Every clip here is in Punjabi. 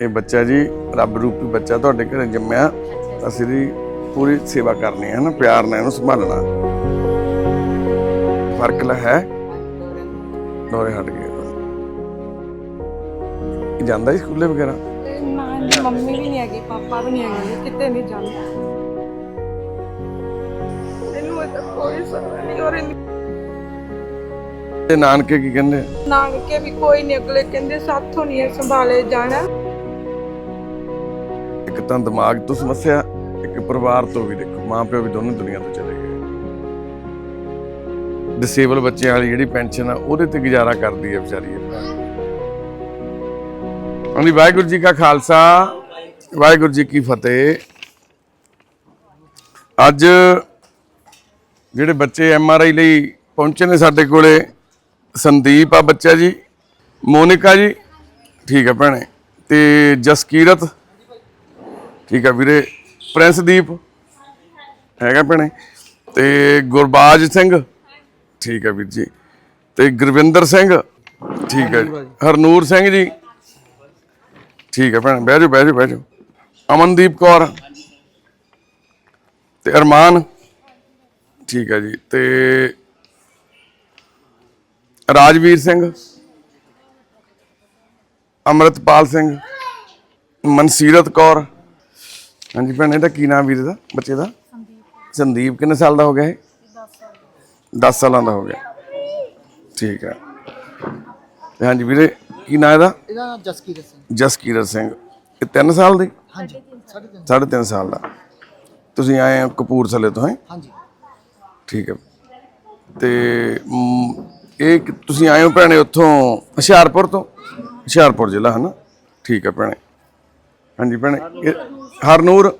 ਇਹ ਬੱਚਾ ਜੀ ਰੱਬ ਰੂਪੀ ਬੱਚਾ ਤੁਹਾਡੇ ਘਰੇ ਜੰਮਿਆ ਅਸੀਂ ਦੀ ਪੂਰੀ ਸੇਵਾ ਕਰਨੀ ਹੈ ਨਾ ਪਿਆਰ ਨਾਲ ਇਹਨੂੰ ਸੰਭਾਲਣਾ। ਫ਼ਰਕ ਲ ਹੈ। ਦੋਰੇ ਹਟ ਗਏ। ਜਾਂਦਾ ਹੀ ਸਕੂਲੇ ਵਗੈਰਾ? ਨਾ ਇਹਦੀ ਮੰਮੀ ਵੀ ਨਹੀਂ ਹੈਗੀ ਪਾਪਾ ਵੀ ਨਹੀਂ ਹੈਗੇ ਕਿਤੇ ਨਹੀਂ ਜਾਂਦਾ। ਇਹਨੂੰ ਇਹਦਾ ਕੋਈ ਸਮਝ ਨਹੀਂ ਔਰ ਇਹਨੂੰ ਤੇ ਨਾਨਕੇ ਕੀ ਕਹਿੰਦੇ? ਨਾਨਕੇ ਵੀ ਕੋਈ ਨਹੀਂ ਅਗਲੇ ਕਹਿੰਦੇ ਸਾਥੋਂ ਨਹੀਂ ਸੰਭਾਲੇ ਜਾਣਾ। ਇੱਕ ਤਾਂ ਦਿਮਾਗ ਤੋਂ ਸਮੱਸਿਆ, ਇੱਕ ਪਰਿਵਾਰ ਤੋਂ ਵੀ ਦੇਖੋ ਮਾਂ ਪਿਓ ਵੀ ਦੋਨੋਂ ਦੁਨੀਆ ਤੋਂ ਚਲੇ ਗਏ। ਡਿਸੇਬਲ ਬੱਚਿਆਂ ਵਾਲੀ ਜਿਹੜੀ ਪੈਨਸ਼ਨ ਆ, ਉਹਦੇ ਤੇ ਗੁਜ਼ਾਰਾ ਕਰਦੀ ਹੈ ਵਿਚਾਰੀ ਇਹ ਭੈਣ। ਵਾਹਿਗੁਰੂ ਜੀ ਕਾ ਖਾਲਸਾ, ਵਾਹਿਗੁਰੂ ਜੀ ਕੀ ਫਤਿਹ। ਅੱਜ ਜਿਹੜੇ ਬੱਚੇ ਐਮ ਆਰ ਆਈ ਲਈ ਪਹੁੰਚੇ ਨੇ ਸਾਡੇ ਕੋਲੇ, ਸੰਦੀਪ ਆ ਬੱਚਾ ਜੀ, ਮੋਨਿਕਾ ਜੀ, ਠੀਕ ਹੈ ਭੈਣੇ, ਤੇ ਜਸਕੀਰਤ ਠੀਕ ਹੈ ਵੀਰੇ ਪ੍ਰਿੰਸਦੀਪ ਹੈਗਾ ਭੈਣੇ ਤੇ ਗੁਰਬਾਜ ਸਿੰਘ ਠੀਕ ਹੈ ਵੀਰ ਜੀ ਤੇ ਗੁਰਵਿੰਦਰ ਸਿੰਘ ਠੀਕ ਹੈ ਜੀ ਹਰਨੂਰ ਸਿੰਘ ਜੀ ਠੀਕ ਹੈ ਭੈਣੇ ਬਹਿ ਜਾਓ ਬਹਿ ਜਾਓ ਬਹਿ ਜਾਓ। ਅਮਨਦੀਪ ਕੌਰ ਤੇ ਅਰਮਾਨ ਠੀਕ ਹੈ ਜੀ ਤੇ ਰਾਜਵੀਰ ਸਿੰਘ ਅਮਰਤਪਾਲ ਸਿੰਘ ਮਨਸੀਰਤ ਕੌਰ ਹਾਂਜੀ ਭੈਣ ਇਹਦਾ ਕੀ ਨਾਮ ਵੀਰ ਦਾ ਬੱਚੇ ਦਾ? ਸੰਦੀਪ। ਕਿੰਨੇ ਸਾਲ ਦਾ ਹੋ ਗਿਆ ਇਹ? 10 ਸਾਲਾਂ ਦਾ ਹੋ ਗਿਆ। ਠੀਕ ਹੈ ਤੇ ਹਾਂਜੀ ਵੀਰੇ ਕੀ ਨਾਮ ਇਹਦਾ? ਇਹਦਾ ਨਾਮ ਜਸਕੀਰਤ ਸਿੰਘ। ਜਸਕੀਰਤ ਸਿੰਘ। ਇਹ 3 ਸਾਲ ਦੀ? ਹਾਂਜੀ। ਸਾਢੇ ਤਿੰਨ। ਸਾਢੇ ਤਿੰਨ ਸਾਲ ਦਾ। ਤੁਸੀਂ ਆਏ ਹੋ ਕਪੂਰਥਲੇ ਤੋਂ ਹੈ? ਹਾਂਜੀ। ਠੀਕ ਹੈ ਤੇ ਮ, ਇਹ ਕਿ- ਤੁਸੀਂ ਆਏ ਹੋ ਭੈਣੇ ਉੱਥੋਂ ਹੁਸ਼ਿਆਰਪੁਰ ਤੋਂ? ਹੁਸ਼ਿਆਰਪੁਰ ਜ਼ਿਲ੍ਹਾ ਹੈ ਨਾ ਠੀਕ ਹੈ ਭੈਣੇ। ਹਾਂਜੀ ਭੈਣੇ ਇਹ ਹਰਨੂਰ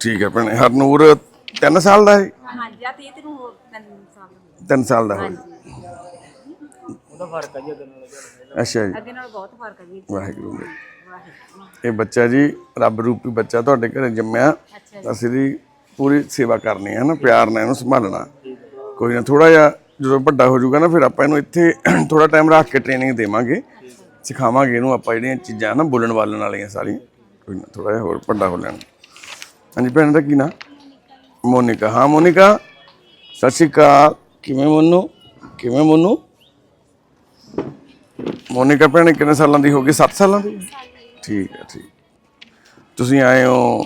ਠੀਕ ਹੈ ਭੈਣੇ ਹਰਨੂਰ 3 ਸਾਲ ਦਾ ਹੈ? ਹਾਂਜੀ ਆ ਤੇ ਤੈਨੂੰ ਹੋਰ ਤਿੰਨ ਸਾਲ ਹੋ ਗਏ 3 ਸਾਲ ਦਾ ਹੋ ਅੱਛਾ ਜੀ। ਅੱਗੇ ਨਾਲ ਬਹੁਤ ਫ਼ਰਕ ਹੈ ਜੀ। ਵਾਹਿਗੁਰੂ ਜੀ। ਵਾਹਿਗੁਰੂ। ਇਹ ਬੱਚਾ ਜੀ ਰੱਬ ਰੂਪੀ ਬੱਚਾ ਤੁਹਾਡੇ ਘਰੇ ਜੰਮਿਆ। ਅੱਛਾ ਅਸੀਂ ਦੀ ਪੂਰੀ ਸੇਵਾ ਕਰਨੀ ਹੈ ਨਾ ਪਿਆਰ ਨਾਲ ਇਹਨੂੰ ਸੰਭਾਲਣਾ। ਕੋਈ ਨਾ ਥੋੜਾ ਜਿਹਾ ਜਦੋਂ ਵੱਡਾ ਹੋ ਜਾਊਗਾ ਨਾ ਫਿਰ ਆਪਾਂ ਇਹਨੂੰ ਇੱਥੇ ਥੋੜਾ ਟਾਈਮ ਰੱਖ ਕੇ ਟ੍ਰੇਨਿੰਗ ਦੇਵਾਂਗੇ। ਸਿਖਾਵਾਂਗੇ ਇਹਨੂੰ ਆਪਾਂ ਜਿਹੜੀਆਂ ਚੀਜ਼ਾਂ ਨਾ ਬੋਲਣ ਵਾਲਣ ਵਾਲੀਆਂ ਸਾਰੀਆਂ। ਕੋਈ ਨਾ ਥੋੜਾ ਜਿਹਾ ਹੋਰ ਵੱਡਾ ਹੋ ਲੈਣ। ਹਾਂਜੀ ਭੈਣ ਦਾ ਕੀ ਨਾਂ? ਮੋਨਿਕਾ। ਹਾਂ ਮੋਨਿਕਾ, ਸਤਿ ਸ਼੍ਰੀ ਅਕਾਲ। ਕਿਵੇਂ ਮੋਨੂ? ਕਿਵੇਂ ਮੋਨੂ? ਮੋਨਿਕਾ ਭੈਣ, ਕਿੰਨੇ ਸਾਲਾਂ ਦੀ ਹੋ ਗਈ? 7 ਸਾਲਾਂ ਦੀ? ਠੀਕ ਹੈ, ਠੀਕ। ਤੁਸੀਂ ਆਏ ਹੋ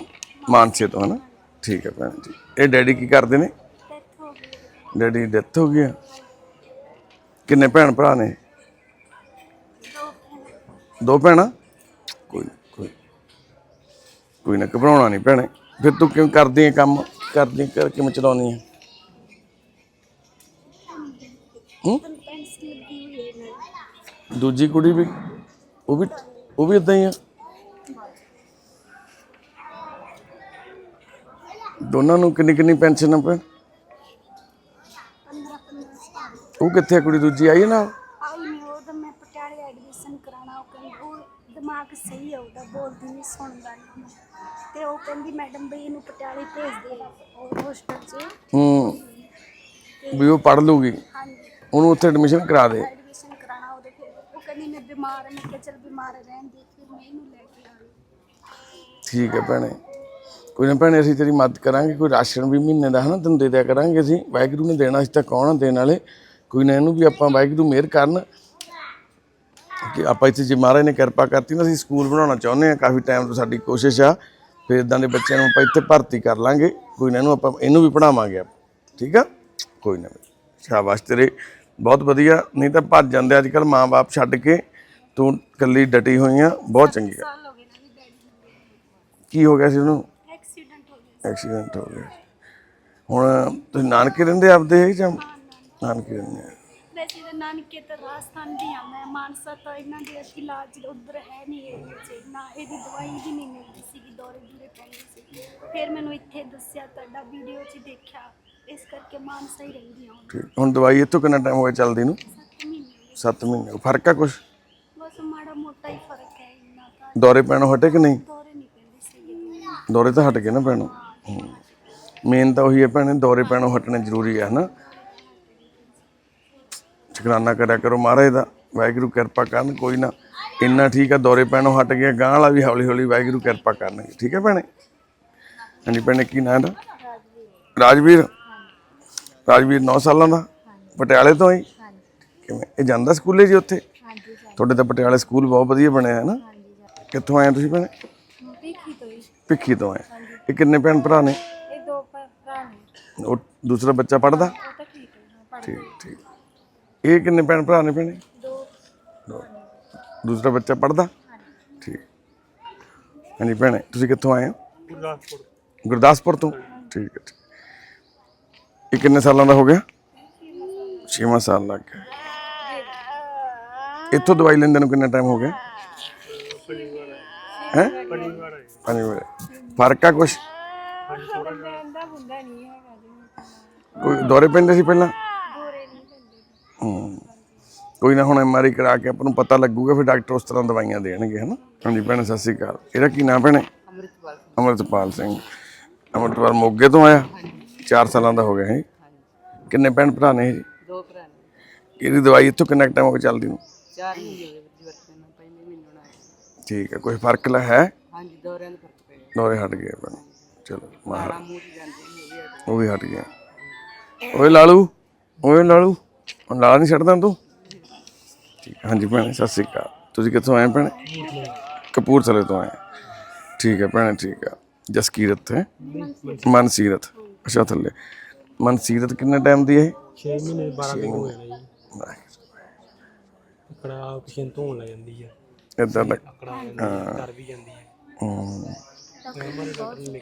ਮਾਨਸੇ ਤੋਂ, ਹਨਾ? ਠੀਕ ਹੈ ਭੈਣ ਜੀ ਇਹ ਡੈਡੀ ਕੀ ਕਰਦੇ ਨੇ? ਡੈਡੀ ਡੈਥ ਹੋ ਗਈ ਆ। ਕਿੰਨੇ ਭੈਣ ਭਰਾ ਨੇ? ਦੋ ਭੈਣਾਂ। ਕੋਈ ਨਾ ਘਬਰਾਉਣਾ ਨਹੀਂ ਭੈਣੇ। ਫਿਰ ਤੂੰ ਕਿਉਂ ਕਰਦੀ ਹੈ ਕੰਮ? ਕਰਦੀ ਕਰ, ਕਿਵੇਂ ਚਲਾਉਣੀ ਹੈ ਹੂੰ? ਦੂਜੀ ਕੁੜੀ ਵੀ, ਉਹ ਵੀ ਉਹ ਵੀ ਇਦਾਂ ਹੀ ਆ? ਦੋਨਾਂ ਨੂੰ ਕਿੰਨੀ ਕਿੰਨੀ ਪੈਨਸ਼ਨ ਆ ਭੈਣ? ਉਹ ਕਿੱਥੇ ਆ ਕੁੜੀ ਦੂਜੀ? ਆਈ ਹੈ ਨਾਲ? ਕਹਿੰਦੀ ਮੈਡਮ ਬਈ ਇਹਨੂੰ ਪਟਿਆਲੇ ਭੇਜ ਦੇ ਉਹ ਹੋਸਟਲ 'ਚ। ਹੂੰ। ਵੀ ਉਹ ਪੜ ਲੂਗੀ। ਹਾਂਜੀ। ਉਹਨੂੰ ਉੱਥੇ ਐਡਮਿਸ਼ਨ ਕਰਾ ਦੇ। ਐਡਮਿਸ਼ਨ ਕਰਾਣਾ ਉਹਦੇ ਕੋਲ। ਉਹ ਕਹਿੰਦੀ ਮੈਂ ਬਿਮਾਰ ਹਾਂ। ਮੈਂ ਕਿਹਾ ਚਲ ਬਿਮਾਰ ਰਹਿਣ ਦੇ ਫਿਰ ਮੈਂ ਇਹਨੂੰ ਲੈ ਕੇ ਆ ਗਈ ਠੀਕ ਹੈ ਭੈਣੇ। ਕੋਈ ਨਾ ਭੈਣੇ ਅਸੀਂ ਤੇਰੀ ਮਦਦ ਕਰਾਂਗੇ। ਕੋਈ ਰਾਸ਼ਨ ਵੀ ਮਹੀਨੇ ਦਾ ਹਨਾ ਤੈਨੂੰ ਦੇ ਦਿਆ ਕਰਾਂਗੇ ਅਸੀਂ। ਵਾਹਿਗੁਰੂ ਨੇ ਦੇਣਾ ਅਸੀਂ ਤਾਂ ਕੌਣ ਆ ਦੇਣ ਵਾਲੇ? ਕੋਈ ਨਾ ਇਹਨੂੰ ਵੀ ਆਪਾਂ ਵਾਹਿਗੁਰੂ ਮਿਹਰ ਕਰਨ। ਕਿ ਆਪਾਂ ਇੱਥੇ ਜੇ ਮਹਾਰਾਜ ਨੇ ਕਿਰਪਾ ਕਰਤੀ ਨਾ ਅਸੀਂ ਸਕੂਲ ਬਣਾਉਣਾ ਚਾਹੁੰਦੇ ਆ ਕਾਫੀ ਟਾਈਮ ਤੋਂ ਸਾਡੀ ਕੋਸ਼ਿਸ਼ ਆ। ਫਿਰ ਇਦਾਂ ਦੇ ਬੱਚਿਆਂ ਨੂੰ ਆਪਾਂ ਇੱਥੇ ਭਰਤੀ ਕਰ ਲਾਂਗੇ। ਕੋਈ ਨਾ ਇਹਨੂੰ ਆਪਾਂ ਇਹਨੂੰ ਵੀ ਪੜਾਵਾਂਗੇ ਆਪਾਂ। ਠੀਕ ਆ? ਕੋਈ ਨਾ ਸ਼ਾਬਾਸ਼ ਤੇਰੇ। ਬਹੁਤ ਵਧੀਆ। ਨਹੀਂ ਤਾਂ ਭੱਜ ਜਾਂਦੇ ਅੱਜ ਕੱਲ ਮਾਂ-ਬਾਪ ਛੱਡ ਕੇ। ਤੂੰ ਇਕੱਲੀ ਡਟੀ ਹੋਈ ਆ। ਬਹੁਤ ਚੰਗੀ ਗੱਲ। ਕੀ ਹੋ ਗਿਆ ਸੀ ਉਹਨੂੰ? ਐਕਸੀਡੈਂਟ ਹੋ ਗਿਆ ਐਕਸੀਡੈਂਟ ਹੋ ਗਿਆ ਹੁਣ ਤੁਸੀਂ ਨਾਨਕੇ ਰਹਿੰਦੇ ਆਪਦੇ ਜਾਂ ਨਾਨਕੇ ਰਹਿੰਦੇ ਆ? ਵੈਸੇ ਤਾਂ ਨਾਨਕੇ ਤਾਂ ਰਾਜਸਥਾਨ ਦੀ ਆ ਮੈਂ ਮਾਨਸਾ ਤਾਂ ਇਹਨਾਂ ਦੇ ਇਲਾਜ ਉਧਰ ਹੈ ਨਹੀਂ ਏਰੀਆ 'ਚ ਨਾ ਇਹਦੀ ਦਵਾਈ ਵੀ ਨਹੀਂ ਮਿਲਦੀ ਸੀਗੀ ਦੌਰੇ ਦੂਰੇ ਪੈਂਦੇ ਸੀ ਫਿਰ ਮੈਨੂੰ ਇੱਥੇ ਦੱਸਿਆ ਤੁਹਾਡਾ ਵੀਡੀਓ 'ਚ ਦੇਖਿਆ ਇਸ ਕਰਕੇ ਮਾਨਸਾ ਹੀ ਰਹਿੰਦੀ ਹਾਂ ਹੁਣ। ਠੀਕ ਹੁਣ ਦਵਾਈ ਇੱਥੋਂ ਕਿੰਨਾ ਟਾਈਮ ਹੋ ਗਿਆ ਚੱਲਦੀ ਨੂੰ? ਸੱਤ ਮਹੀਨੇ 7 ਮਹੀਨੇ ਫ਼ਰਕ ਆ ਕੁਛ? ਬਸ ਮਾੜਾ ਮੋਟਾ ਹੀ ਫ਼ਰਕ ਹੈ ਇੰਨਾ ਤਾਂ। ਦੌਰੇ ਪੈਣੋਂ ਹਟੇ ਕਿ ਨਹੀਂ? ਦੌਰੇ ਨਹੀਂ ਪੈਂਦੇ ਸੀਗੇ। ਦੌਰੇ ਤਾਂ ਹਟ ਗਏ ਨਾ ਪੈਣੋਂ। ਮੇਨ ਤਾਂ ਉਹੀ ਹੈ ਭੈਣੇ ਦੌਰੇ ਪੈਣੋਂ ਹਟਣੇ ਜ਼ਰੂਰੀ ਹੈ ਹਨਾ। ਸ਼ੁਕਰਾਨਾ ਕਰਿਆ ਕਰੋ ਮਹਾਰਾਜ ਦਾ ਵਾਹਿਗੁਰੂ ਕਿਰਪਾ ਕਰਨ ਕੋਈ ਨਾ। ਇੰਨਾ ਠੀਕ ਆ ਦੌਰੇ ਪੈਣੋਂ ਹਟ ਗਿਆ ਗਾਂ ਵਾਲਾ ਵੀ ਹੌਲੀ ਹੌਲੀ ਵਾਹਿਗੁਰੂ ਕਿਰਪਾ ਕਰਨਗੇ। ਠੀਕ ਹੈ ਭੈਣੇ? ਹਾਂਜੀ ਭੈਣੇ ਕੀ ਨਾਂ ਦਾ ਰਾਜਵੀਰ। ਰਾਜਵੀਰ 9 ਸਾਲਾਂ ਦਾ? ਪਟਿਆਲੇ ਤੋਂ ਹੀ ਕਿਵੇਂ? ਇਹ ਜਾਂਦਾ ਸਕੂਲੇ ਜੀ ਉੱਥੇ? ਤੁਹਾਡੇ ਤਾਂ ਪਟਿਆਲੇ ਸਕੂਲ ਬਹੁਤ ਵਧੀਆ ਬਣਿਆ ਹੈ ਨਾ? ਕਿੱਥੋਂ ਆਏ ਤੁਸੀਂ ਭੈਣੇ? ਦੇਖੀ ਤੋਂ ਹੀ। ਭਿੱਖੀ ਤੋਂ ਆਏ। ਇਹ ਕਿੰਨੇ ਭੈਣ ਭਰਾ ਨੇ? ਇਹ ਦੋ ਭਰਾ ਨੇ। ਉਹ ਦੂਸਰਾ ਬੱਚਾ ਪੜਦਾ ਠੀਕ ਠੀਕ। ਇਹ ਕਿੰਨੇ ਭੈਣ ਭਰਾ ਨੇ ਭੈਣੇ? ਦੋ। ਦੂਸਰਾ ਬੱਚਾ ਪੜਦਾ ਠੀਕ। ਹਾਂਜੀ ਭੈਣੇ ਤੁਸੀਂ ਕਿੱਥੋਂ ਆਏ ਹੋ? ਗੁਰਦਾਸਪੁਰ। ਗੁਰਦਾਸਪੁਰ ਤੋਂ? ਠੀਕ ਹੈ ਠੀਕ। ਇਹ ਕਿੰਨੇ ਸਾਲਾਂ ਦਾ ਹੋ ਗਿਆ? 6ਵਾਂ ਸਾਲ ਲੱਗ ਗਿਆ। ਇੱਥੋਂ ਦਵਾਈ ਲੈਂਦੇ ਨੂੰ ਕਿੰਨਾ ਟਾਈਮ ਹੋ ਗਿਆ? ਹੈ? ਪੰਜ ਵਾਰ ਫ਼ਰਕ ਆ ਕੁਛ? ਕੋਈ ਦੌਰੇ ਪੈਂਦੇ ਸੀ ਪਹਿਲਾਂ? ਕੋਈ ਨਾ ਹੁਣ ਐਮਆਰਆਈ ਕਰਾ ਕੇ ਆਪਾਂ ਨੂੰ ਪਤਾ ਲੱਗੂਗਾ ਫਿਰ ਡਾਕਟਰ ਉਸ ਤਰ੍ਹਾਂ ਦਵਾਈਆਂ ਦੇਣਗੇ ਹਨਾ? ਹਾਂਜੀ ਭੈਣੇ ਸਤਿ ਸ਼੍ਰੀ ਅਕਾਲ। ਇਹਦਾ ਕੀ ਨਾਮ ਭੈਣੇ? ਅੰਮ੍ਰਿਤਪਾਲ ਅਮਰਤਪਾਲ ਸਿੰਘ। ਅਮਰਤਪਾਲ ਮੋਗੇ ਤੋਂ ਆਇਆ? 4 ਸਾਲਾਂ ਦਾ ਹੋ ਗਿਆ ਹੈ? ਕਿੰਨੇ ਭੈਣ ਭਰਾ ਨੇ ਜੀ ਦੋ ਭਰਾ ਨੇ। ਇਹਦੀ ਦਵਾਈ ਇੱਥੋਂ ਕਿੰਨਾ ਟਾਈਮ ਹੋ ਗਿਆ ਚੱਲਦੀ ਨੂੰ? ਚਾਰ ਮਹੀਨੇ ਹੋ ਗਏ ਜੀ ਵਰਤੇ ਨੂੰ ਪਹਿਲੇ ਮਹੀਨੇ ਹੋਣਾ ਹੈ ਠੀਕ ਹੈ ਕੋਈ ਫ਼ਰਕ ਲ ਹੈ? ਹਾਂਜੀ ਦੌਰਿਆਂ ਦਾ ਫ਼ਰਕ ਪੈ ਗਿਆ। ਦੋਰੇ ਹਟ ਗਏ ਭੈਣ। ਚਲੋ ਨੇ ਉਹ ਵੀ ਹਟ ਗਿਆ। ਓਏ ਲਾਲੂ ਓਏ ਲਾਲੂ। ਹੁਣ ਲਾਲਾ ਨਹੀਂ ਛੱਡਦਾ ਤੂੰ? ਠੀਕ ਹੈ, ਹਾਂਜੀ ਭੈਣੇ ਸਤਿ ਸ਼੍ਰੀ ਅਕਾਲ। ਤੁਸੀਂ ਕਿੱਥੋਂ ਆਏ ਭੈਣੇ? ਕਪੂਰਥਲੇ ਤੋਂ ਆਏ। ਠੀਕ ਹੈ ਭੈਣੇ ਠੀਕ ਹੈ। ਜਸਕੀਰਤ ਹੈ। ਮਨਸੀਰਤ। ਅੱਛਾ ਥੱਲੇ। ਮਨਸੀਰਤ ਕਿੰਨੇ ਟਾਈਮ ਦੀ ਹੈ 6 ਮਹੀਨੇ 12 ਦਿਨ ਹੋ ਜਾਣਾ ਜੀ। ਅਕੜਾ ਪੇਸ਼ੈਂਟ ਹੋਣ ਲੱਗ ਜਾਂਦੀ ਹੈ ਇਦਾਂ ਦਾ ਅਕੜਾ ਆ ਜਾਂਦੀ ਹੈ। ਕਰ ਵੀ ਜਾਂਦੀ ਹੈ। ਸੀ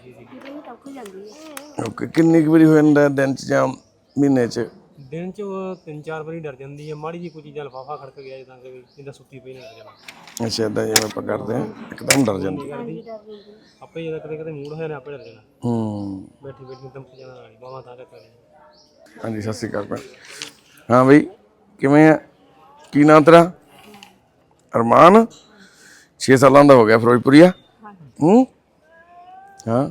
ਓਕੇ ਕਿੰਨੀ ਕੁ ਵਾਰੀ ਹੋ ਜਾਂਦਾ ਹੈ ਦਿਨ ਚ ਜਾਂ ਮਹੀਨੇ ਚ? ਦਿਨ ਚ ਉਹ ਤਿੰਨ ਚਾਰ ਵਾਰੀ ਡਰ ਜਾਂਦੀ ਹੈ ਮਾੜੀ ਜੀ ਕੋਈ ਚੀਜ਼ਾਂ ਲਫਾਫਾ ਖੜਕ ਗਿਆ ਜਿੱਦਾਂ ਕਿ ਜਿੱਦਾਂ ਸੁੱਤੀ ਪਈ ਨਾ ਡਰ ਜਾਣਾ ਅੱਛਾ ਇਦਾਂ ਜਿਵੇਂ ਆਪਾਂ ਕਰਦੇ ਹਾਂ ਇੱਕਦਮ ਡਰ ਜਾਂਦੀ। ਆਪੇ ਜਦੋਂ ਕਦੇ ਕਦੇ ਮੂਡ ਹੋਇਆ ਨਾ ਆਪੇ ਡਰ ਜਾਣਾ। ਹੂੰ। ਬੈਠੀ ਬੈਠੀ ਦਮ ਜਾਣਾ ਵਾਲੀ ਬਾਵਾ ਤਾਂ ਕਰਨੀ ਹਾਂਜੀ ਸਤਿ ਸ਼੍ਰੀ ਅਕਾਲ ਭੈਣ। ਹਾਂ ਬਈ ਕਿਵੇਂ ਆ? ਕੀ ਨਾਂ ਤੇਰਾ? ਅਰਮਾਨ? 6 ਸਾਲਾਂ ਦਾ ਹੋ ਗਿਆ ਫਿਰੋਜ਼ਪੁਰੀਆ। ਹੂੰ? ਹਾਂ।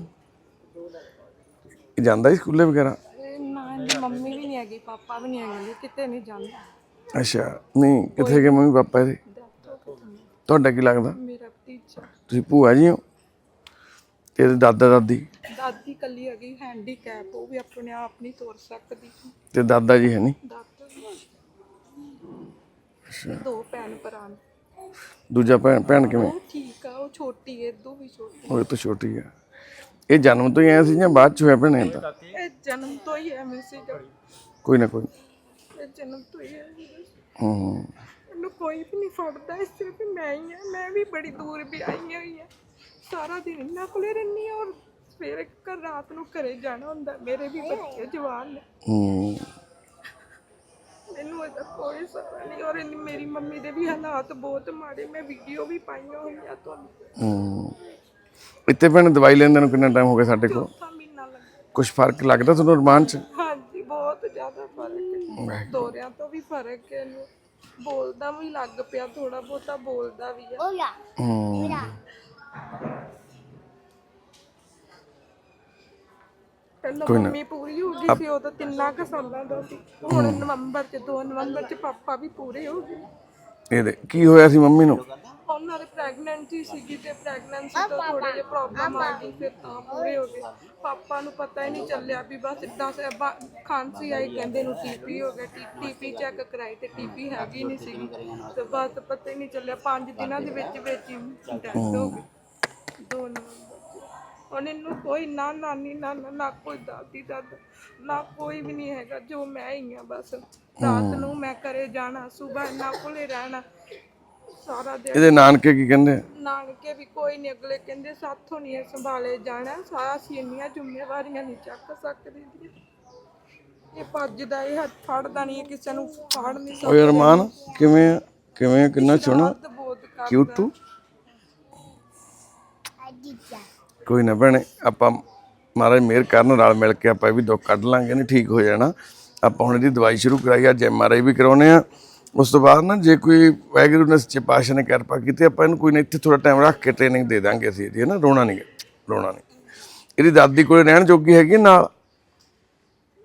ਜਾਂਦਾ ਹੀ ਸਕੂਲੇ ਵਗੈਰਾ ਇਹ ਨਾ ਇਹਦੀ ਮੰਮੀ ਵੀ ਨਹੀਂ ਹੈਗੀ ਪਾਪਾ ਵੀ ਨਹੀਂ ਹੈਗੇ ਕਿਤੇ ਨਹੀਂ ਜਾਂਦਾ। ਅੱਛਾ ਨਹੀਂ ਕਿੱਥੇ ਗਏ ਮੰਮੀ ਪਾਪਾ ਇਹਦੇ ਤੁਹਾਡਾ ਕੀ ਲੱਗਦਾ? ਮੇਰਾ ਭਤੀਜਾ। ਤੁਸੀਂ ਭੂਆ ਜੀ ਹੋ? ਤੇ ਇਹਦੇ ਦਾਦਾ ਦਾਦੀ? ਦਾਦੀ ਕੱਲੀ ਹੈਗੀ ਹੈਂਡੀਕੈਪ ਉਹ ਵੀ ਆਪਣੇ ਆਪ ਨਹੀਂ ਤੁਰ ਸਕਦੀ। ਤੇ ਦਾਦਾ ਜੀ ਹੈ ਨਹੀਂ? ਦਾਦਾ ਦੋ ਭੈਣ ਭਰਾ ਨੇ। ਦੂਜਾ ਭੈਣ ਭੈਣ ਕਿਵੇਂ? ਉਹ ਠੀਕ ਆ ਉਹ ਛੋਟੀ ਹੈ ਦੋ ਵੀ ਛੋਟੀ। ਉਹ ਤੋਂ ਛੋਟੀ ਆ। ਇਹ ਜਨਮ ਤੋਂ ਹੀ ਆਇਆ ਸੀ ਜਾਂ ਬਾਅਦ ਚ ਹੋਇਆ ਭੈਣੇ? ਇਹ ਤਾਂ ਇਹ ਜਨਮ ਤੋਂ ਹੀ ਐਵੇਂ ਸੀਗਾ ਕੋਈ ਨਾ ਕੋਈ। ਇਹ ਜਨਮ ਤੋਂ ਹੀ ਹੈ ਹੂੰ। ਮੈਨੂੰ ਕੋਈ ਵੀ ਨਹੀਂ ਫੜਦਾ ਸਿਰਫ ਮੈਂ ਹੀ ਆ ਮੈਂ ਵੀ ਬੜੀ ਦੂਰ ਵੀ ਆਈ ਹੋਈ ਆ ਸਾਰਾ ਦਿਨ ਇਹਨਾਂ ਕੋਲੇ ਰਹਿੰਦੀ ਆ ਔਰ ਸਵੇਰੇ ਘਰ ਰਾਤ ਨੂੰ ਘਰੇ ਜਾਣਾ ਹੁੰਦਾ। ਮੇਰੇ ਵੀ ਬੱਚੇ ਜਵਾਨ ਨੇ। ਹੂੰ। ਮੈਨੂੰ ਇਹਦਾ ਕੋਈ ਸਹਾਰਾ ਨਹੀਂ ਔਰ ਇਹਨੀ ਮੇਰੀ ਮੰਮੀ ਦੇ ਵੀ ਹਾਲਾਤ ਬਹੁਤ ਮਾੜੇ। ਮੈਂ ਵੀਡੀਓ ਵੀ ਪਾਈਆਂ ਹੋਈਆਂ ਤੁਹਾਨੂੰ। ਹੂੰ। ਇੱਥੇ ਭੈਣ ਦਵਾਈ ਲੈਣ ਨੂੰ ਕਿੰਨਾ ਟਾਈਮ ਹੋ ਗਿਆ ਸਾਡੇ ਕੋਲ? ਮਹੀਨਾ ਲੱਗਾ ਕੁਝ ਫ਼ਰਕ ਲੱਗਦਾ ਤੁਹਾਨੂੰ ਰਮਾਨ ਚ? ਬਹੁਤ ਜ਼ਿਆਦਾ ਫ਼ਰਕ ਹੈ। ਦੋਰਿਆਂ ਤੋਂ ਵੀ ਫ਼ਰਕ ਹੈ ਇਹਨੂੰ। ਬੋਲਦਾ ਵੀ ਲੱਗ ਪਿਆ ਥੋੜਾ ਬਹੁਤਾ ਬੋਲਦਾ ਵੀ ਆ। ਹੂੰ ਪਹਿਲਾਂ ਮੰਮੀ ਪੂਰੀ ਹੋ ਗਈ ਸੀ ਉਹ ਤਾਂ ਤਿੰਨਾਂ ਕੁ ਸਾਲਾਂ ਦਾ ਸੀ। ਹੁਣ ਨਵੰਬਰ ਚ 2 ਨਵੰਬਰ ਚ ਪਾਪਾ ਵੀ ਪੂਰੇ ਹੋ ਗਏ। ਇਹਦੇ ਕੀ ਹੋਇਆ ਸੀ ਮੰਮੀ ਨੂੰ? ਉਹਨਾਂ ਦੇ ਪ੍ਰੈਗਨੈਂਸੀ ਸੀਗੀ ਤੇ ਪ੍ਰੈਗਨੈਂਸੀ ਤੋਂ ਥੋੜੇ ਜਿਹਾ ਪ੍ਰੋਬਲਮ ਆ ਗਈ ਫਿਰ ਤਾਂ ਪੂਰੇ ਹੋ ਗਏ। ਪਾਪਾ ਨੂੰ ਪਤਾ ਹੀ ਨਹੀਂ ਚੱਲਿਆ ਵੀ ਬਸ ਇਦਾਂ ਸੇ ਖਾਂਸੀ ਆਈ ਕਹਿੰਦੇ ਨੂੰ ਟੀਪੀ ਹੋ ਗਿਆ ਟੀਪੀ ਚੈੱਕ ਕਰਾਈ ਤੇ ਟੀਪੀ ਹੈਗੀ ਨਹੀਂ ਸੀਗੀ। ਤੇ ਬਸ ਪਤਾ ਹੀ ਨਹੀਂ ਚੱਲਿਆ 5 ਦਿਨਾਂ ਦੇ ਵਿੱਚ ਵਿੱਚ ਹੀ ਡੈਥ ਹੋ ਗਈ। ਦੋ ਨਵੰਬਰ ਉਹਨੇ ਨੂੰ ਕੋਈ ਨਾ ਨਾਨੀ ਨਾ ਨਾ ਨਾ ਕੋਈ ਦਾਦੀ ਦਾਦਾ ਨਾ ਕੋਈ ਵੀ ਨਹੀਂ ਹੈਗਾ ਜੋ ਮੈਂ ਹੀ ਆ ਬਸ। ਰਾਤ ਨੂੰ ਮੈਂ ਘਰੇ ਜਾਣਾ ਸਵੇਰ ਇਹਨਾਂ ਕੋਲੇ ਰਹਿਣਾ ਸਾਰਾ ਦਿਨ ਇਹਦੇ ਨਾਨਕੇ ਕੀ ਕਹਿੰਦੇ ਆ? ਨਾਨਕੇ ਵੀ ਕੋਈ ਨਹੀਂ ਅਗਲੇ ਕਹਿੰਦੇ ਸਾਥੋਂ ਨਹੀਂ ਇਹ ਸੰਭਾਲੇ ਜਾਣਾ ਸਾਰਾ ਅਸੀਂ ਇੰਨੀਆਂ ਜ਼ਿੰਮੇਵਾਰੀਆਂ ਨਹੀਂ ਚੱਕ ਸਕਦੇ ਜੀ। ਇਹ ਭੱਜਦਾ ਇਹ ਹੱਥ ਫੜਦਾ ਨਹੀਂ ਇਹ ਕਿਸੇ ਨੂੰ ਫੜ ਨਹੀਂ ਸਕਦਾ। ਓਏ ਅਰਮਾਨ ਕਿਵੇਂ ਆ? ਕਿਵੇਂ ਆ? ਕਿੰਨਾ ਸੋਹਣਾ ਦਰਦ ਬਹੁਤ ਕਰਦਾ। ਕਿਊਟ ਤੂੰ? ਕੋਈ ਨਾ ਭੈਣੇ ਆਪਾਂ ਮਹਾਰਾਜ ਮਿਹਰ ਕਰਨ ਨਾਲ ਮਿਲ ਕੇ ਆਪਾਂ ਇਹ ਵੀ ਦੁੱਖ ਕੱਢ ਲਾਂਗੇ ਨਹੀਂ ਠੀਕ ਹੋ ਜਾਣਾ। ਆਪਾਂ ਹੁਣ ਇਹਦੀ ਦਵਾਈ ਸ਼ੁਰੂ ਕਰਾਈ ਅੱਜ ਐਮਆਰਆਈ ਵੀ ਕਰਾਉਨੇ ਆ। ਉਸ ਤੋਂ ਬਾਅਦ ਨਾ ਜੇ ਕੋਈ ਵਾਹਿਗੁਰੂ ਨੇ ਸੱਚੇ ਨੇ ਕਿਰਪਾ ਕੀਤੀ ਆਪਾਂ ਇਹਨੂੰ ਕੋਈ ਨਾ ਇੱਥੇ ਥੋੜਾ ਟਾਈਮ ਰੱਖ ਕੇ ਟ੍ਰੇਨਿੰਗ ਦੇ ਦਾਂਗੇ ਅਸੀਂ ਇਹਦੀ ਹੈ ਨਾ ਰੋਣਾ ਨਹੀਂ ਰੋਣਾ ਨਹੀਂ ਇਹਦੀ ਦਾਦੀ ਕੋਲੇ ਰਹਿਣ ਜੋਗੀ ਹੈਗੀ ਨਾਲ?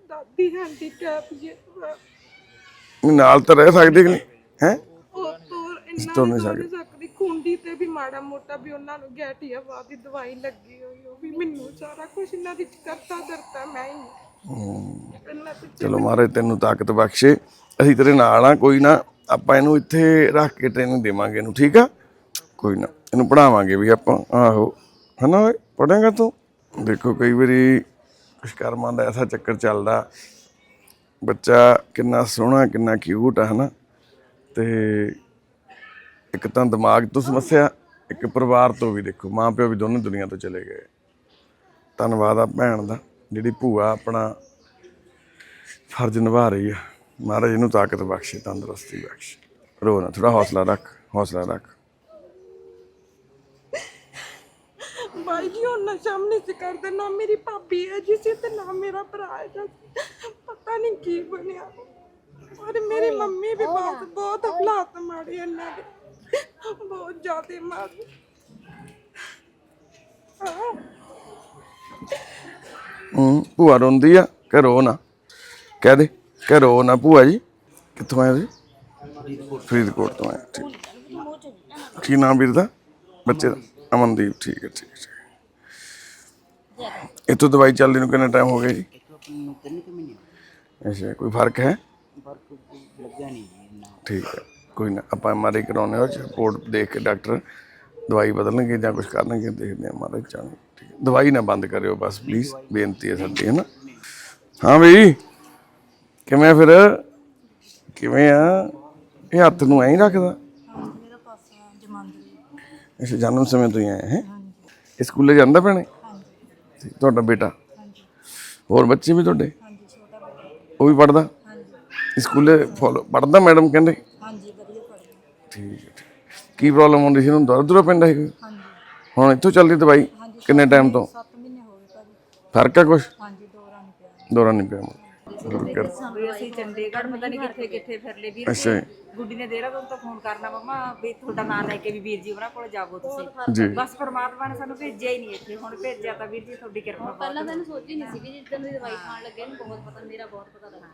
ਦਾਦੀ ਹੈਂਡੀਕੈਪ ਜੇ ਨਾਲ ਤਾਂ ਰਹਿ ਸਕਦੇ ਕਿ ਨਹੀਂ? ਹੈ? ਉਹ ਇੰਨਾ ਤੁਰ ਨਹੀਂ ਸਕਦੇ। ਸਕਦੀ ਕੁੰਡੀ ਤੇ ਵੀ ਮਾੜਾ ਮੋਟਾ ਵੀ ਉਹਨਾਂ ਨੂੰ ਗੈਟੀਆਵਾ ਦੀ ਦਵਾਈ ਲੱਗੀ ਹੋਈ ਉਹ ਵੀ ਮੈਨੂੰ ਸਾਰਾ ਕੁਝ ਇਹਨਾਂ ਦੀ ਕਰਤਾ ਕਰਤਾ ਮੈਂ ਹੀ ਚਲੋ। ਮਹਾਰਾਜ ਤੈਨੂੰ ਤਾਕਤ ਬਖਸ਼ੇ। ਅਸੀਂ ਤੇਰੇ ਨਾਲ ਆ ਕੋਈ ਨਾ, ਆਪਾਂ ਇਹਨੂੰ ਇੱਥੇ ਰੱਖ ਕੇ ਟ੍ਰੇਨਿੰਗ ਦੇਵਾਂਗੇ ਇਹਨੂੰ, ਠੀਕ ਆ? ਕੋਈ ਨਾ, ਇਹਨੂੰ ਪੜਾਵਾਂਗੇ ਵੀ ਆਪਾਂ, ਆਹੋ, ਹਨਾ ਓਏ ਪੜੇਗਾ ਤੂੰ? ਦੇਖੋ, ਕਈ ਵਾਰੀ ਕੁਛ ਕਰਮਾਂ ਦਾ ਐਸਾ ਚੱਕਰ ਚੱਲਦਾ, ਬੱਚਾ ਕਿੰਨਾ ਸੋਹਣਾ, ਕਿੰਨਾ ਕਿਊਟ ਆ, ਹਨਾ? ਤੇ ਇੱਕ ਤਾਂ ਦਿਮਾਗ ਤੋਂ ਸਮੱਸਿਆ, ਇੱਕ ਪਰਿਵਾਰ ਤੋਂ ਵੀ ਦੇਖੋ ਮਾਂ ਪਿਓ ਵੀ ਦੋਨੋਂ ਦੁਨੀਆ ਤੋਂ ਚਲੇ ਗਏ। ਧੰਨਵਾਦ ਆ ਭੈਣ ਦਾ, ਜਿਹੜੀ ਭੂਆ ਆਪਣਾ ਫਰਜ਼ ਨਿਭਾ ਰਹੀ ਆ। ਮਹਾਰਾਜ ਇਹਨੂੰ ਤਾਕਤ ਬਖਸ਼ੇ ਤੰਦਰੁਸਤੀ ਬਖਸ਼ੇ। ਰੋ ਨਾ ਥੋੜਾ ਹੌਸਲਾ ਰੱਖ ਹੌਸਲਾ ਰੱਖ। ਬਾਈ ਜੀ ਉਹ ਨਸ਼ਾ ਨਹੀਂ ਸੀ ਕਰਦੇ ਨਾ ਮੇਰੀ ਭਾਬੀ ਹੈ ਜੀ ਸੀ ਤੇ ਨਾ ਮੇਰਾ ਭਰਾ ਹੈ ਜੀ। ਪਤਾ ਨਹੀਂ ਕੀ ਬਣਿਆ। ਔਰ ਮੇਰੀ ਮੰਮੀ ਵੀ ਬਹੁਤ ਬਹੁਤ ਹਾਲਾਤ ਮਾੜੇ ਇਹਨਾਂ ਦੇ। ਬਹੁਤ ਜ਼ਿਆਦਾ ਮਾੜੇ। ਹਾਂ ਹੂੰ ਭੂਆ ਰੋਂਦੀ ਆ ਕਿ ਰੋ ਨਾ। ਕਹਿ ਦੇ। ਕਿ ਨਾ ਭੂਆ ਜੀ ਕਿੱਥੋਂ ਆਏ ਜੀ ਫਰੀਦਕੋਟ ਤੋਂ ਆਏ ਠੀਕ। ਕੀ ਨਾਮ ਵੀਰ ਦਾ? ਬੱਚੇ ਦਾ? ਅਮਨਦੀਪ ਠੀਕ ਹੈ ਠੀਕ ਹੈ, ਠੀਕ ਹੈ। ਇੱਥੋਂ ਦਵਾਈ ਚੱਲਦੀ ਨੂੰ ਕਿੰਨਾ ਟਾਈਮ ਹੋ ਗਿਆ ਜੀ? ਅੱਛਾ ਕੋਈ ਫ਼ਰਕ ਹੈ? ਠੀਕ ਹੈ ਕੋਈ ਨਾ ਆਪਾਂ ਐਮਆਰਆਈ ਕਰਾਉਣੇ ਹੋ ਰਿਪੋਰਟ ਦੇਖ ਕੇ ਡਾਕਟਰ ਦਵਾਈ ਬਦਲਣਗੇ ਜਾਂ ਕੁਝ ਕਰਨਗੇ ਦੇਖਦੇ ਹਾਂ ਮਾਰੇ ਚਾਹੇ ਠੀਕ ਹੈ। ਦਵਾਈ ਨਾ ਬੰਦ ਕਰਿਓ ਬਸ ਪਲੀਜ਼ ਬੇਨਤੀ ਹੈ ਸਾਡੀ ਹੈ ਨਾ। ਹਾਂ ਬਈ। ਕਿਵੇਂ ਫਿਰ? ਕਿਵੇਂ ਆ? ਇਹ ਹੱਥ ਨੂੰ ਐਂ ਹੀ ਰੱਖਦਾ? ਮੇਰਾ ਪਾਸਾ ਜਮਾਂਦਰੀ ਅੱਛਾ ਜਨਮ ਸਮੇਂ ਤੋਂ ਹੀ ਆਇਆ ਹੈ? ਇਹ ਸਕੂਲੇ ਜਾਂਦਾ ਭੈਣੇ? ਠੀਕ, ਤੁਹਾਡਾ ਬੇਟਾ? ਹੋਰ ਬੱਚੇ ਵੀ ਤੁਹਾਡੇ? ਹਾਂਜੀ ਛੋਟਾ ਬੇਟਾ। ਉਹ ਵੀ ਪੜਦਾ ਹਾਂਜੀ। ਸਕੂਲੇ ਫੋਲੋ ਪੜਦਾ ਮੈਡਮ ਕਹਿੰਦੇ? ਹਾਂਜੀ ਵਧੀਆ ਪੜ੍ਹਦਾ। ਠੀਕ ਹੈ ਠੀਕ। ਕੀ ਪ੍ਰੋਬਲਮ ਹੁੰਦੀ ਸੀ ਉਹਨੂੰ? ਦਰਦ ਦੁਰਾ ਪੈਂਦਾ ਸੀ? ਹਾਂਜੀ। ਹੁਣ ਇੱਥੋਂ ਚੱਲਦੀ ਦਵਾਈ? ਕਿੰਨੇ ਟਾਈਮ ਤੋਂ? 7 ਮਹੀਨੇ ਹੋ ਗਏ ਭਾਜੀ। ਫ਼ਰਕ ਆ ਕੁਛ? ਹਾਂਜੀ ਦੌਰਾ ਨਹੀਂ ਪਿਆ। ਦੌਰਾ ਨਹੀਂ ਪਿਆ। ਵੀ ਅਸੀਂ ਚੰਡੀਗੜ੍ਹ ਪਤਾ ਨਹੀਂ ਕਿੱਥੇ ਕਿੱਥੇ ਫਿਰ ਲਏ ਵੀਰ। ਅੱਛਾ ਗੁੱਡੀ ਨੇ ਦੇਹਰਾਦੂਨ ਤੋਂ ਫੋਨ ਕਰਨਾ ਮੰਮਾ ਵੀ ਤੁਹਾਡਾ ਨਾਂ ਲੈ ਕੇ ਵੀ ਵੀਰ ਜੀ ਉਹਨਾਂ ਕੋਲ ਜਾਵੋ ਤੁਸੀਂ। ਜੀ। ਬਸ ਪਰਮਾਤਮਾ ਨੇ ਸਾਨੂੰ ਭੇਜਿਆ ਹੀ ਨਹੀਂ ਇੱਥੇ ਹੁਣ ਭੇਜਿਆ ਤਾਂ ਵੀਰ ਜੀ ਤੁਹਾਡੀ ਕਿਰਪਾ ਪਹਿਲਾਂ ਤਾਂ ਇਹਨੂੰ ਸੋਚੀ ਨਹੀਂ ਸੀ ਵੀ ਜਿੱਦਾਂ ਦੀ ਦਵਾਈ ਖਾਣ ਲੱਗੇ ਇਹਨੂੰ ਬਹੁਤ ਪਤਾ ਮੇਰਾ ਬਹੁਤ ਪਤਾ ਲੱਗਾ।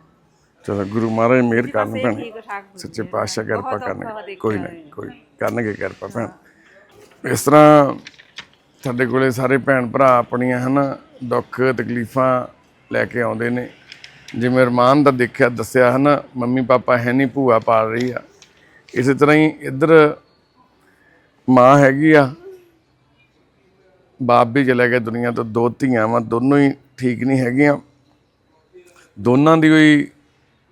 ਚਲੋ ਗੁਰੂ ਮਹਾਰਾਜ ਮਿਹਰ ਕਰਨ ਬਸ ਇਹ ਭੈਣ। ਠੀਕ ਠਾਕ ਸੱਚੇ ਪਾਤਸ਼ਾਹ ਕਿਰਪਾ ਬਹੁਤ ਔਖਾ ਕਰਨਗੇ। ਦੇਖਿਆ ਕੋਈ ਨਹੀਂ ਕੋਈ ਕਰਨਗੇ ਕਿਰਪਾ ਭੈਣ। ਇਸ ਤਰ੍ਹਾਂ ਸਾਡੇ ਕੋਲੇ ਸਾਰੇ ਭੈਣ ਭਰਾ ਆਪਣੀਆਂ ਹਨਾ ਦੁੱਖ ਤਕਲੀਫਾਂ ਲੈ ਕੇ ਆਉਂਦੇ ਨੇ। ਜਿਵੇਂ ਰਮਾਨ ਦਾ ਦੇਖਿਆ, ਦੱਸਿਆ ਹਨਾ, ਮੰਮੀ ਪਾਪਾ ਹੈ ਨਹੀਂ ਭੂਆ ਪਾਲ ਰਹੀ ਆ। ਇਸੇ ਤਰ੍ਹਾਂ ਹੀ ਇੱਧਰ ਮਾਂ ਹੈਗੀ ਆ। ਬਾਪ ਵੀ ਚਲੇ ਗਏ ਦੁਨੀਆ ਤੋਂ, ਦੋ ਧੀਆਂ ਵਾ, ਦੋਨੋਂ ਹੀ ਠੀਕ ਨਹੀਂ ਹੈਗੀਆਂ। ਦੋਨਾਂ ਦੀ ਕੋਈ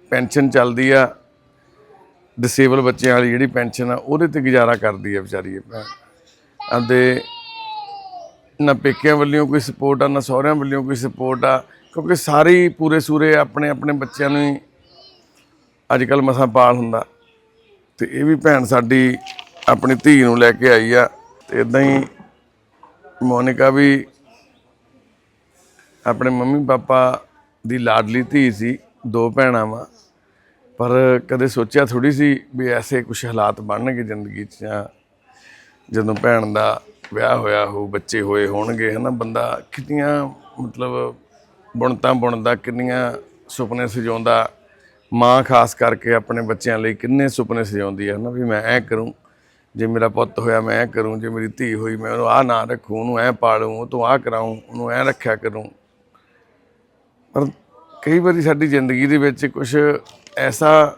ਪੈਨਸ਼ਨ ਚੱਲਦੀ ਆ। ਡਿਸੇਬਲ ਬੱਚਿਆਂ ਵਾਲੀ ਜਿਹੜੀ ਪੈਨਸ਼ਨ ਆ, ਉਹਦੇ ਤੇ ਗੁਜ਼ਾਰਾ ਕਰਦੀ ਆ ਵਿਚਾਰੀ। ਇਹ ਭੈਣ ਆਪਦੇ ਨਾ ਪੇਕਿਆਂ ਵੱਲੋਂ ਕੋਈ ਸਪੋਰਟ ਆ, ਨਾ ਸਹੁਰਿਆਂ ਵੱਲੋਂ ਕੋਈ ਸਪੋਰਟ ਆ। ਕਿਉਂਕਿ ਸਾਰੇ ਪੂਰੇ ਸੂਰੇ ਆਪਣੇ ਆਪਣੇ ਬੱਚਿਆਂ ਨੂੰ ਹੀ ਅੱਜ ਕੱਲ ਮਸਾਂ ਪਾਲ ਹੁੰਦਾ। ਤੇ ਇਹ ਵੀ ਭੈਣ ਸਾਡੀ ਆਪਣੀ ਧੀ ਨੂੰ ਲੈ ਕੇ ਆਈ ਆ। ਤੇ ਇਦਾਂ ਹੀ ਮੋਨਿਕਾ ਵੀ ਆਪਣੇ ਮੰਮੀ ਪਾਪਾ ਦੀ ਲਾਡਲੀ ਧੀ ਸੀ, ਦੋ ਭੈਣਾਂ ਵਾ। ਪਰ ਕਦੇ ਸੋਚਿਆ ਥੋੜੀ ਸੀ ਵੀ ਐਸੇ ਕੁਝ ਹਾਲਾਤ ਬਣਨਗੇ ਜ਼ਿੰਦਗੀ 'ਚ ਜਾਂ ਜਦੋਂ ਭੈਣ ਦਾ ਵਿਆਹ ਹੋਇਆ ਹੋ ਬੱਚੇ ਹੋਏ ਹੋਣਗੇ, ਹਨਾ, ਬੰਦਾ ਕਿੰਨੀਆਂ ਮਤਲਬ ਬੁਣਤਾਂ ਬੁਣਦਾ, ਕਿੰਨੀਆਂ ਸੁਪਨੇ ਸਜਾਉਂਦਾ, ਮਾਂ ਖਾਸ ਕਰਕੇ ਆਪਣੇ ਬੱਚਿਆਂ ਲਈ ਕਿੰਨੇ ਸੁਪਨੇ ਸਜਾਉਂਦੀ ਹੈ ਨਾ ਵੀ ਮੈਂ ਐ ਕਰੂੰ, ਜੇ ਮੇਰਾ ਪੁੱਤ ਹੋਇਆ ਮੈਂ ਐ ਕਰੂੰ, ਜੇ ਮੇਰੀ ਧੀ ਹੋਈ ਮੈਂ ਉਹਨੂੰ ਆਹ ਨਾਂ ਰੱਖੂ, ਉਹਨੂੰ ਐ ਪਾਲੂ, ਉਹ ਤੋਂ ਆਹ ਕਰਾਊਂ, ਉਹਨੂੰ ਐ ਰੱਖਿਆ ਕਰੂੰ। ਪਰ ਕਈ ਵਾਰੀ ਸਾਡੀ ਜ਼ਿੰਦਗੀ ਦੇ ਵਿੱਚ ਕੁਝ ਐਸਾ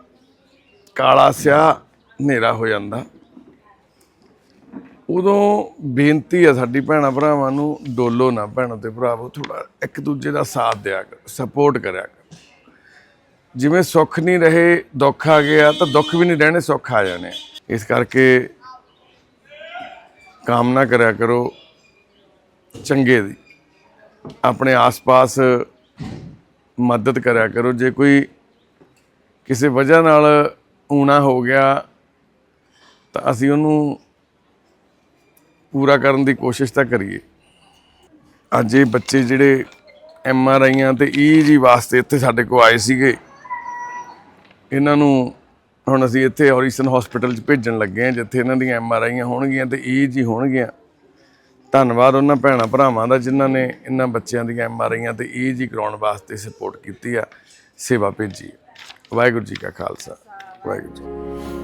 ਕਾਲਾ ਸਿਆ ਹਨੇਰਾ ਹੋ ਜਾਂਦਾ ਉਦੋਂ ਬੇਨਤੀ ਆ ਸਾਡੀ ਭੈਣਾਂ ਭਰਾਵਾਂ ਨੂੰ, ਡੋਲੋ ਨਾ ਭੈਣਾਂ ਤੇ ਭਰਾਵੋ ਥੋੜਾ ਇੱਕ ਦੂਜੇ ਦਾ ਸਾਥ ਦਿਆ ਕਰੋ ਸਪੋਰਟ ਕਰਿਆ ਕਰੋ। ਜਿਵੇਂ ਸੁੱਖ ਨਹੀਂ ਰਹੇ, ਦੁੱਖ ਆ ਗਿਆ, ਤਾਂ ਦੁੱਖ ਵੀ ਨਹੀਂ ਰਹਿਣੇ, ਸੁੱਖ ਆ ਜਾਣੇ। ਇਸ ਕਰਕੇ ਕਾਮਨਾ ਕਰਿਆ ਕਰੋ ਚੰਗੇ ਦੀ। ਆਪਣੇ ਆਸ-ਪਾਸ ਮਦਦ ਕਰਿਆ ਕਰੋ। ਜੇ ਕੋਈ ਕਿਸੇ ਵਜ੍ਹਾ ਨਾਲ ਊਣਾ ਹੋ ਗਿਆ, ਤਾਂ ਅਸੀਂ ਉਹਨੂੰ ਪੂਰਾ ਕਰਨ ਦੀ ਕੋਸ਼ਿਸ਼ ਤਾਂ ਕਰੀਏ। ਅੱਜ ਇਹ ਬੱਚੇ ਜਿਹੜੇ ਐਮ ਆਰ ਆਈਆਂ ਤੇ ਈ ਜੀ ਵਾਸਤੇ ਇੱਥੇ ਸਾਡੇ ਕੋਲ ਆਏ ਸੀਗੇ, ਇਹਨਾਂ ਨੂੰ ਹੁਣ ਅਸੀਂ ਇੱਥੇ ਔਰੀਸਨ ਹਸਪੀਟਲ 'ਚ ਭੇਜਣ ਲੱਗੇ ਹਾਂ, ਜਿੱਥੇ ਇਹਨਾਂ ਦੀਆਂ ਐਮ ਆਰ ਆਈਆਂ ਹੋਣਗੀਆਂ ਤੇ ਈ ਜੀ ਹੋਣਗੀਆਂ। ਧੰਨਵਾਦ ਉਹਨਾਂ ਭੈਣਾਂ ਭਰਾਵਾਂ ਦਾ ਜਿਨ੍ਹਾਂ ਨੇ ਇਹਨਾਂ ਬੱਚਿਆਂ ਦੀਆਂ ਐਮ ਆਰ ਆਈਆਂ ਤੇ ਈ ਜੀ ਕਰਾਉਣ ਵਾਸਤੇ ਸਪੋਰਟ ਕੀਤੀ ਆ। ਸੇਵਾ ਭੇਜੀ। ਵਾਹਿਗੁਰੂ ਜੀ ਕਾ ਖਾਲਸਾ। ਵਾਹਿਗੁਰੂ ਜੀ